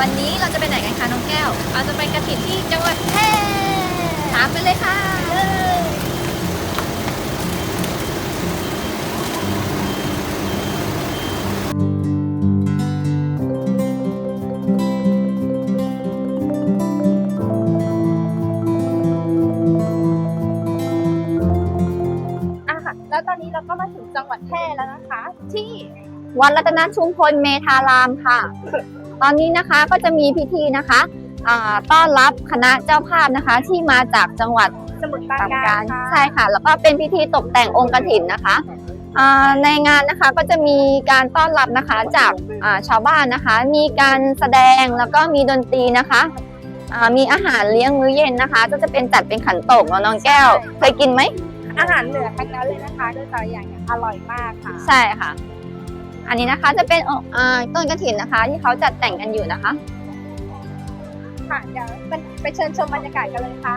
วันนี้เราจะไปไหนกันคะน้องแก้ว เราจะไปกระถิ่นที่จังหวัดแพร่ตามไปเลยค่ะอะค่ะแล้วตอนนี้เราก็มาถึงจังหวัดแพร่แล้วนะคะ ที่วัดรัตนชุมพลเมธารามค่ะ ตอนนี้นะคะก็จะมีพิธีนะคะอ่าต้อนรับคณะเจ้าภาพนะคะ ที่มาจากจังหวัดสมุทรปราต่างกาการรค่ะใช่ค่ะ แล้วก็เป็นพิธีตกแต่งองค์กฐินนะคะอ่าในงานนะคะก็จะมีการต้อนรับนะคะจากอ่าชาวบ้านนะคะ มีการแสดงแล้วก็มีดนตรีนะคะอ่ามีอาหารเลี้ยงมื้อเย็นนะคะ ก็จะเป็นจัดเป็นขันโตกเนาะน้องแก้ว เคยกินไหมอาหารเหนือทั้งนั้นเลยนะคะโดยแต่ละอย่างเนี่ยอร่อยมากค่ะ ใช่ค่ะ อันนี้นะคะจะเป็นต้นกระถินนะคะ ที่เขาจัดแต่งกันอยู่นะคะ ค่ะเดี๋ยวไปเชิญชมบรรยากาศกันเลยค่ะ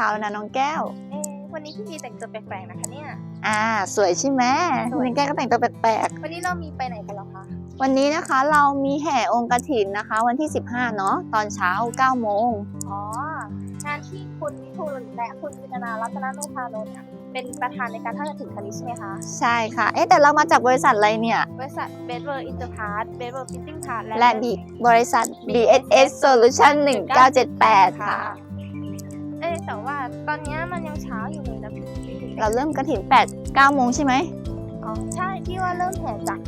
ช้าแล้วนะน้องแก้ว เอ๊ะวันนี้พี่พีแต่งตัวแปลกๆนะคะเนี่ย อ่า สวยใช่ไหมสวย น้องแก้วก็แต่งตัวแปลกวันนี้เรามีไปไหนกันเหรอคะๆวันนี้นะคะเรามีแห่องค์กฐินนะคะ วันที่ 15 เนาะตอนเช้า9โมงอ๋องานที่คุณวิทูลและคุณวิจนารัตนเมธานนท์เนี่ยเป็นประธานในการทอดกระถิ่นครั้งนี้ใช่ไหมคะ ใช่ค่ะ เอ๊ะแต่เรามาจากบริษัทอะไรเนี่ย บริษัทเบสเวอร์อินเตอร์พาร์ทเบสเวอร์ฟิตติ้งพาร์ทและบีบริษัท BSS Solution 1978 ค่ะ เอ๊ะแต่ว่า ตอนเนี้ยมันยังเช้าอยู่เลยนะพี่เราเริ่มกระถิน8 9โมงใช่ไหมอ๋อใช่ที่ว่าเริ่มแห่จาก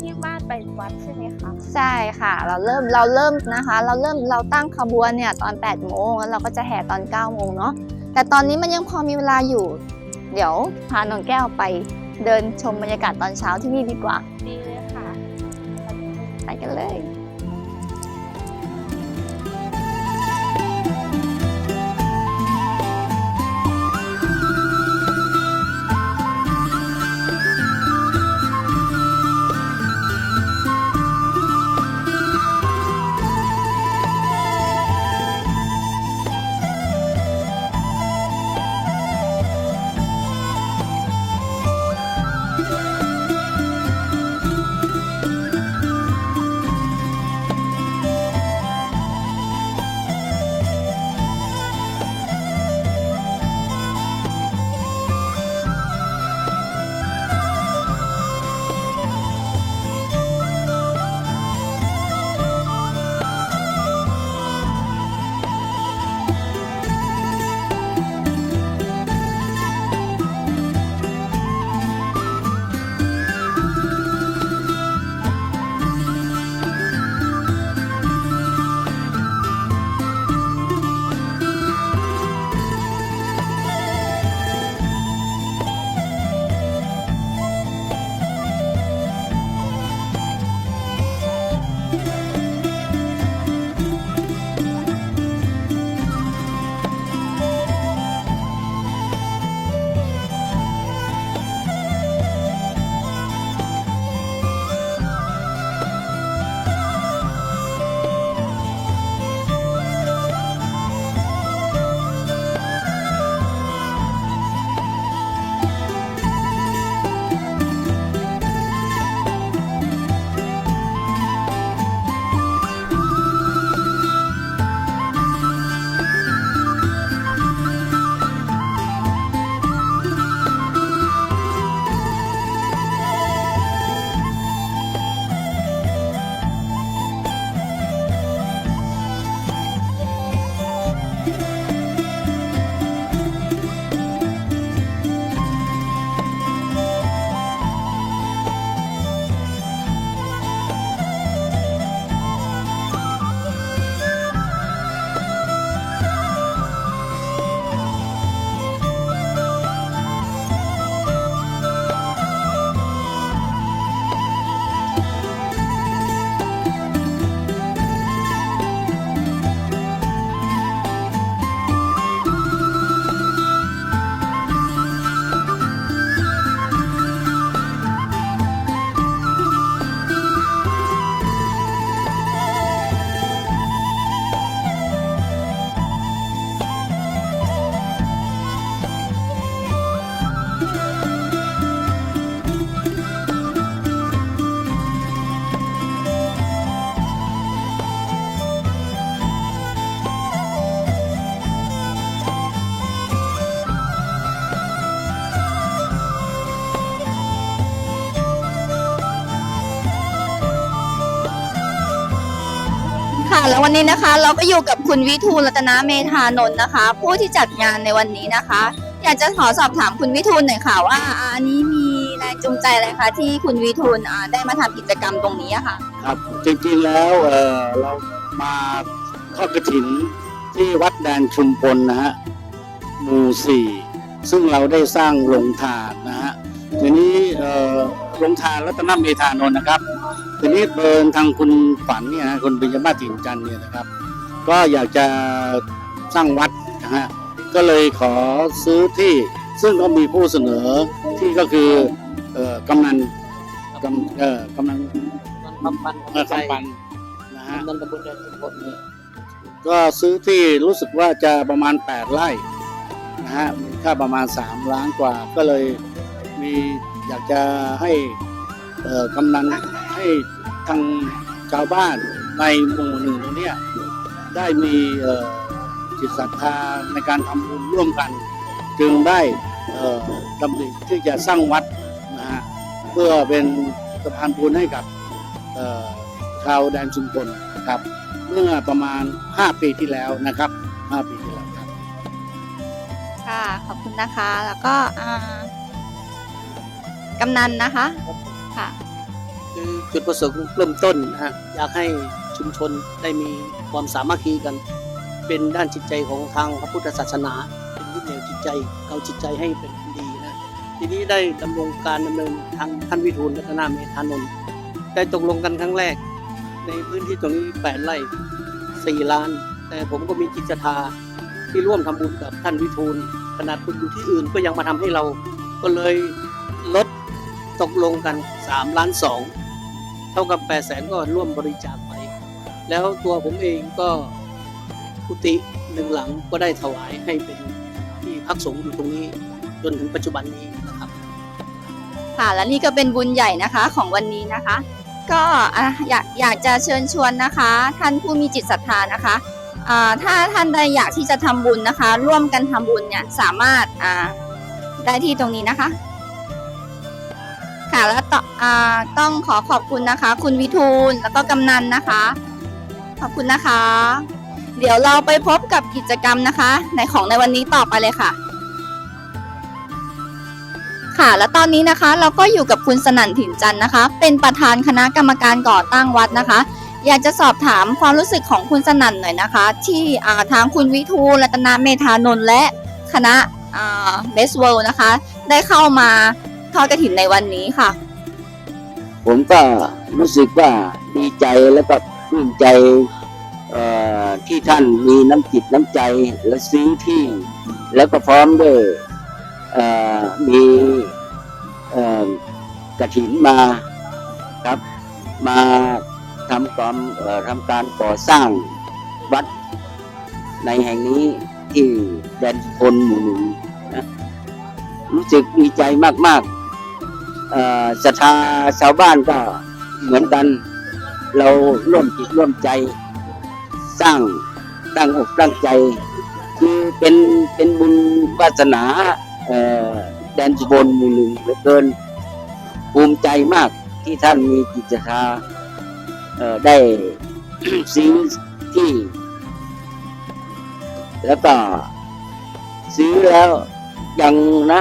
ที่บ้านไปวัดใช่ไหมคะใช่ค่ะ เราเริ่มเราเริ่มนะคะ เราเริ่มเราตั้งขบวนเนี่ยตอน8โมงแล้วเราก็จะแห่ตอน9โมงเนาะแต่ตอนนี้มันยังพอมีเวลาอยู่ เดี๋ยวพาน้องแก้วไปเดินชมบรรยากาศตอนเช้าที่นี่ดีกว่าดีเลยค่ะไปกันเลย แล้ววันนี้นะคะ เราก็อยู่กับคุณวิทูลรัตนเมธานนท์นะคะ ผู้ที่จัดงานในวันนี้นะคะ อยากจะขอสอบถามคุณวิทูลหน่อยค่ะว่าอาอันนี้มีแรงจูงใจอะไรคะที่คุณวิทูลอ่าได้มาทำกิจกรรมตรงนี้อะค่ะ ครับจริงๆแล้วเอ่อเรามาทอดกระถินที่วัดแดนชุมพลนะฮะหมู่สี่ซึ่งเราได้สร้างโรงทานนะฮะทีนี้เอ่อโรงทานรัตนเมธานนท์นะครับ ทีนี้เบินทางคุณฝันเนี่ยนะคุณปิยมาศถิ่นจันทร์เนี่ยนะครับ ก็อยากจะสร้างวัดนะฮะก็เลยขอซื้อที่ซึ่งก็มีผู้เสนอที่ก็คือเอ่อกำนันกำเอ่อกำนันคำปันเอ่อคำปันนะฮะนนทบุรีทุกคนนี่ก็ซื้อที่รู้สึกว่าจะประมาณ 8 ไร่นะฮะมูลค่าประมาณ 3 ล้านกว่า ก็เลยมีอยากจะให้เอ่อกำนัน ให้ทางชาวบ้านในหมู่หนึ่งตรงเนี้ยได้มีเอ่อจิตศรัทธาในการทำบุญร่วมกัน จึงได้เอ่อดำริที่จะสร้างวัดนะฮะเพื่อเป็นสะพานบุญให้กับเอ่อชาวแดนชุมพลนะครับ เมื่อประมาณ 5 ปีที่แล้วนะครับ 5 ปีที่แล้วครับค่ะขอบคุณนะคะแล้วก็อ่ากำนันนะคะค่ะ คือจุดประสงค์เริ่มต้นนะฮะอยากให้ชุมชนได้มีความสามัคคีกัน เป็นด้านจิตใจของทางพระพุทธศาสนา เป็นยึดเหนี่ยวจิตใจเอาจิตใจให้เป็นคนดีนะทีนี้ได้ดำรงการดำเนินทางท่านวิทูลรัตนาเมธานนท์ได้ตกลงกันครั้งแรก ในพื้นที่ตรงนี้แปดไร่สี่ล้าน แต่ผมก็มีจิตศรัทธาที่ร่วมทำบุญกับท่านวิทูลขนาดคุณอยู่ที่อื่นก็ยังมาทำให้เราก็เลยลดตกลงกัน3ล้านสอง เท่ากับ8 0 0แสนก็ร่วมบริจาคไป แล้วตัวผมเองก็กุฏิหนึ่งหลังก็ได้ถวายให้เป็นที่พักสงฆ์อยู่ตรงนี้จนถึงปัจจุบันนี้นะครับ ค่ะและนี่ก็เป็นบุญใหญ่นะคะของวันนี้นะคะ ก็อยากอยากจะเชิญชวนนะคะ ท่านผู้มีจิตศรัทธานะคะถ้าท่านใดอยากที่จะทำบุญนะคะ ร่วมกันทำบุญเนี่ยสามารถได้ที่ตรงนี้นะคะ แล้วต่ออ่าต้องขอขอบคุณนะคะ คุณวิทูลแล้วก็กำนันนะคะ ขอบคุณนะคะ เดี๋ยวเราไปพบกับกิจกรรมนะคะ ในของในวันนี้ต่อไปเลยค่ะ ค่ะ และตอนนี้นะคะ เราก็อยู่กับคุณสนั่นถิ่นจันทร์นะคะ เป็นประธานคณะกรรมการก่อตั้งวัดนะคะ อยากจะสอบถามความรู้สึกของคุณสนั่นหน่อยนะคะ ที่อ่าทางคุณวิทูลรัตนาเมธานนท์และคณะเบสเวิลนะคะ ได้เข้ามา ทอดกระถินในวันนี้ค่ะ ผมก็รู้สึกว่าดีใจแล้วก็ปลื้มใจที่ท่านมีน้ำจิตน้ำใจและซื้อที่ แล้วก็พร้อมด้วยมีกระถินมาครับมาทำความทำการก่อสร้างวัดในแห่งนี้ที่แดนพลหมู่หนึ่งนะรู้สึกดีใจมาก ๆ ศรัทธาชาวบ้านก็เหมือนกัน เราร่วมจิตร่วมใจ สร้างตั้งอกตั้งใจ คือเป็นเป็นบุญวาสนาแดนสบนมู่หนึ่งเหลือเกินภูมิใจมากที่ท่านมีจิตศรัทธาได้ซื้อที่ แล้วก็ซื้อแล้วยังนะ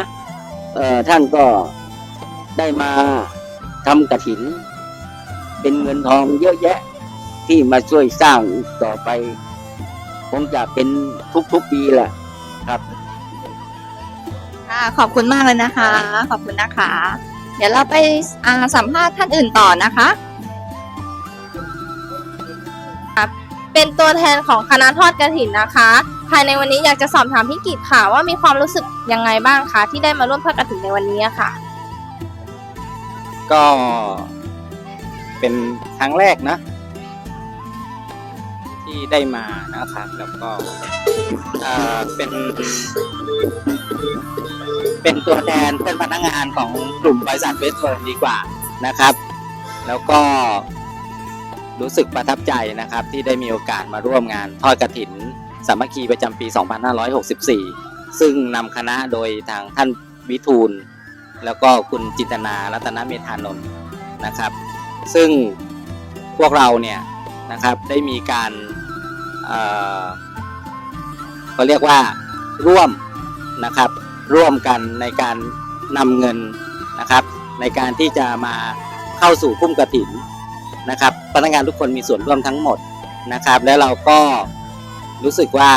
ท่านก็ ได้มาทำกระถิน เป็นเงินทองเยอะแยะที่มาช่วยสร้างต่อไป คงจะเป็นทุกๆปีแหละครับค่ะขอบคุณมากเลยนะคะ ขอบคุณนะคะ เดี๋ยวเราไปอ่าสัมภาษณ์ท่านอื่นต่อนะคะครับเป็นตัวแทนของคณะทอดกระถินนะคะ ภายในวันนี้อยากจะสอบถามพี่กิตค่ะ ว่ามีความรู้สึกยังไงบ้างคะที่ได้มาร่วมทอดกระถินในวันนี้ค่ะ ก็เป็นครั้งแรกนะ ที่ได้มานะครับ แล้วก็เอ่อเป็น เป็นตัวแทนเป็นพนักงานของกลุ่มบริษัทเวสเฟิร์นดีกว่านะครับ แล้วก็รู้สึกประทับใจนะครับ ที่ได้มีโอกาสมาร่วมงานทอดกระถินสามัคคีประจำปี 2564 ซึ่งนำคณะโดยทางท่านวิทูล แล้วก็คุณจินตนารัตนเมธานนท์นะครับ ซึ่งพวกเราเนี่ยนะครับได้มีการเอ่อก็เรียกว่าร่วมนะครับร่วมกันในการนำเงินนะครับในการที่จะมาเข้าสู่พุ่มกระถินนะครับพนักงานทุกคนมีส่วนร่วมทั้งหมดนะครับ แล้วเราก็รู้สึกว่า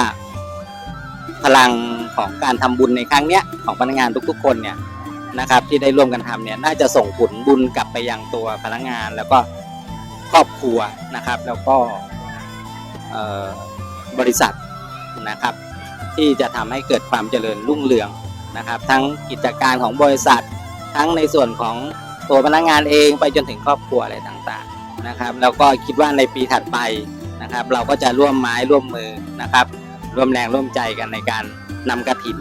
พลังของการทำบุญในครั้งเนี้ยของพนักงานทุกๆ คนเนี่ย นะครับ ที่ได้ร่วมกันทำเนี่ยน่าจะส่งผลบุญกลับไปยังตัวพนักงาน แล้วก็ครอบครัวนะครับ แล้วก็บริษัทนะครับ ที่จะทำให้เกิดความเจริญรุ่งเรืองนะครับ ทั้งกิจการของบริษัท ทั้งในส่วนของตัวพนักงานเองไปจนถึงครอบครัวอะไรต่างๆนะครับ แล้วก็คิดว่าในปีถัดไปนะครับ เราก็จะร่วมไม้ร่วมมือนะครับ ร่วมแรงร่วมใจกันในการนำกระถิน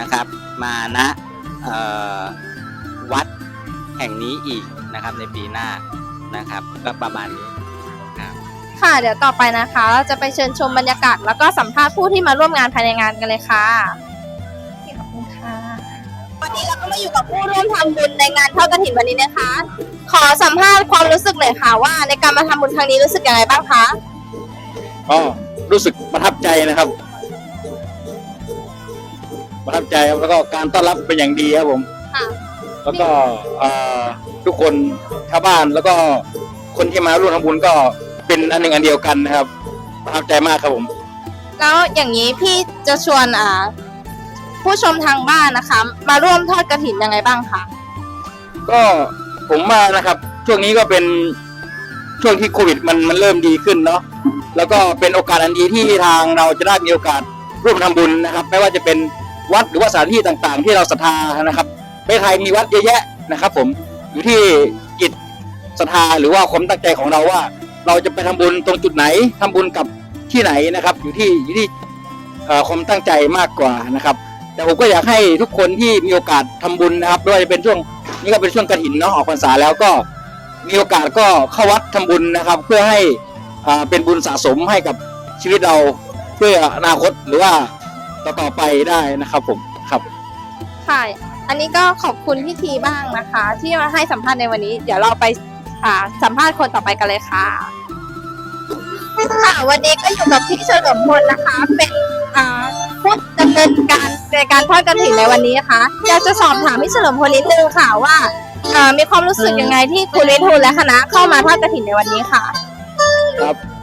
นะครับ มาณเอ่อ วัดแห่งนี้อีกนะครับ ในปีหน้านะครับก็ประมาณนี้ค่ะเดี๋ยวต่อไปนะคะ เราจะไปเชิญชมบรรยากาศแล้วก็สัมภาษณ์ผู้ที่มาร่วมงานภายในงานกันเลยค่ะขอบคุณค่ะวันนี้เราก็มาอยู่กับผู้ร่วมทำบุญในงานทอดกฐินวันนี้นะคะ ขอสัมภาษณ์ความรู้สึกหน่อยค่ะว่า ในการมาทำบุญครั้งนี้รู้สึกยังไงบ้างคะก็รู้สึกประทับใจนะครับ ประทับใจครับแล้วก็การต้อนรับเป็นอย่างดีครับผม ค่ะแล้วก็เอ่อทุกคนชาวบ้านแล้วก็คนที่มาร่วมทำบุญก็เป็นอันหนึ่งอันเดียวกันนะครับประทับใจมากครับผม แล้วอย่างนี้พี่จะชวนอ่าผู้ชมทางบ้านนะคะ มาร่วมทอดกระถินยังไงบ้างคะก็ผมว่านะครับ ช่วงนี้ก็เป็นช่วงที่โควิดมันมันเริ่มดีขึ้นเนาะแล้วก็เป็นโอกาสอันดีที่ทางเราจะได้มีโอกาสร่วมทำบุญนะครับ ไม่ว่าจะเป็น วัดหรือว่าสถานที่ต่างๆ ที่เราศรัทธานะครับประเทศไทยมีวัดเยอะแยะนะครับ ผมอยู่ที่จิตศรัทธาหรือว่าความตั้งใจของเราว่า เราจะไปทำบุญตรงจุดไหนทำบุญกับที่ไหนนะครับ อยู่ที่อยู่ที่ความตั้งใจมากกว่านะครับ แต่ผมก็อยากให้ทุกคนที่มีโอกาสทำบุญนะครับไม่ว่าจะเป็นช่วงนี่ก็เป็นช่วงกระถินเนาะออกพรรษาแล้วก็มีโอกาสก็เข้าวัดทำบุญนะครับ เพื่อให้เป็นบุญสะสมให้กับชีวิตเราเพื่ออนาคตหรือว่า ต่อไปได้นะครับผมครับค่ะ อันนี้ก็ขอบคุณพี่ทีบ้างนะคะ ที่มาให้สัมภาษณ์ในวันนี้ เดี๋ยวเราไปอ่าสัมภาษณ์คนต่อไปกันเลยค่ะ ค่ะ วันนี้ก็อยู่กับพี่เฉลิมพลนะคะ เป็นอ่าผู้ดำเนินการในการทอดกระถิ่นในวันนี้นะคะอยากจะสอบถามพี่เฉลิมพลนิดนึงค่ะว่าอ่ามีความรู้สึกยังไงที่คุณวิทูลและคณะเข้ามาทอดกระถิ่นในวันนี้ค่ะ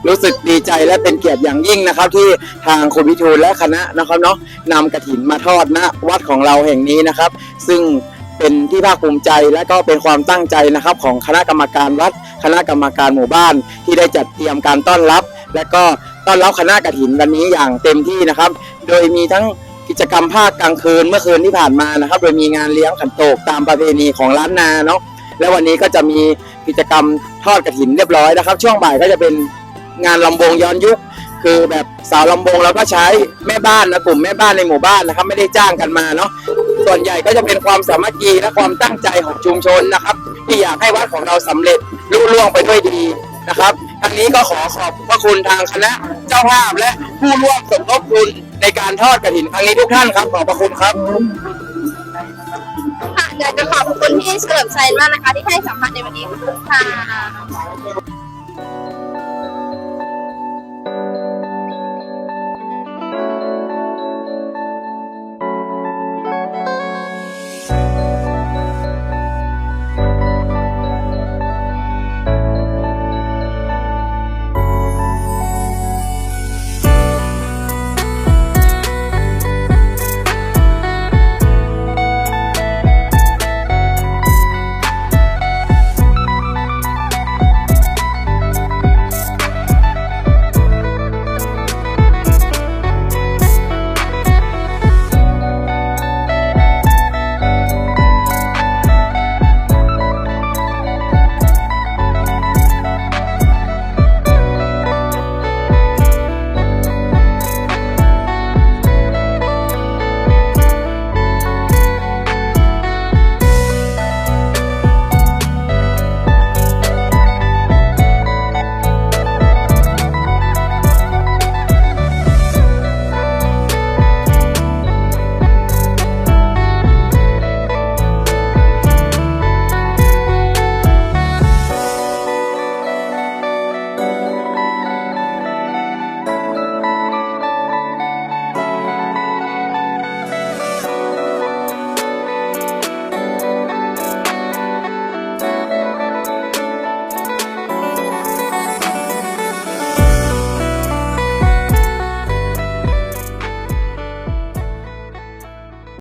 รู้สึกดีใจและเป็นเกียรติอย่างยิ่งนะครับ ที่ทางคุณวิทูลและคณะนะครับเนาะนำกระถินมาทอดณวัดของเราแห่งนี้นะครับ ซึ่งเป็นที่ภาคภูมิใจและก็เป็นความตั้งใจนะครับ ของคณะกรรมการวัด คณะกรรมการหมู่บ้าน ที่ได้จัดเตรียมการต้อนรับ และก็ต้อนรับคณะกระถินวันนี้อย่างเต็มที่นะครับ โดยมีทั้งกิจกรรมภาคกลางคืนเมื่อคืนที่ผ่านมานะครับ โดยมีงานเลี้ยงขันโตกตามประเพณีของล้านนาเนาะ และวันนี้ก็จะมีกิจกรรมทอดกระถินเรียบร้อยนะครับ ช่วงบ่ายก็จะเป็นงานลำวงย้อนยุค คือแบบสาวลำวงเราก็ใช้แม่บ้านนะกลุ่มแม่บ้านในหมู่บ้านนะครับ ไม่ได้จ้างกันมาเนาะส่วนใหญ่ก็จะเป็นความสามัคคีและความตั้งใจของชุมชนนะครับ ที่อยากให้วัดของเราสำเร็จลุล่วงไปด้วยดีนะครับทั้งนี้ก็ขอขอบพระคุณทางคณะเจ้าภาพและผู้ร่วมสมทบทุนในการทอดกระถินครั้งนี้ทุกท่านครับขอบพระคุณครับ อยากจะขอบคุณพี่เฉลิมชัยมากนะคะ ที่ให้สัมภาษณ์ในวันนี้ขอบคุณค่ะ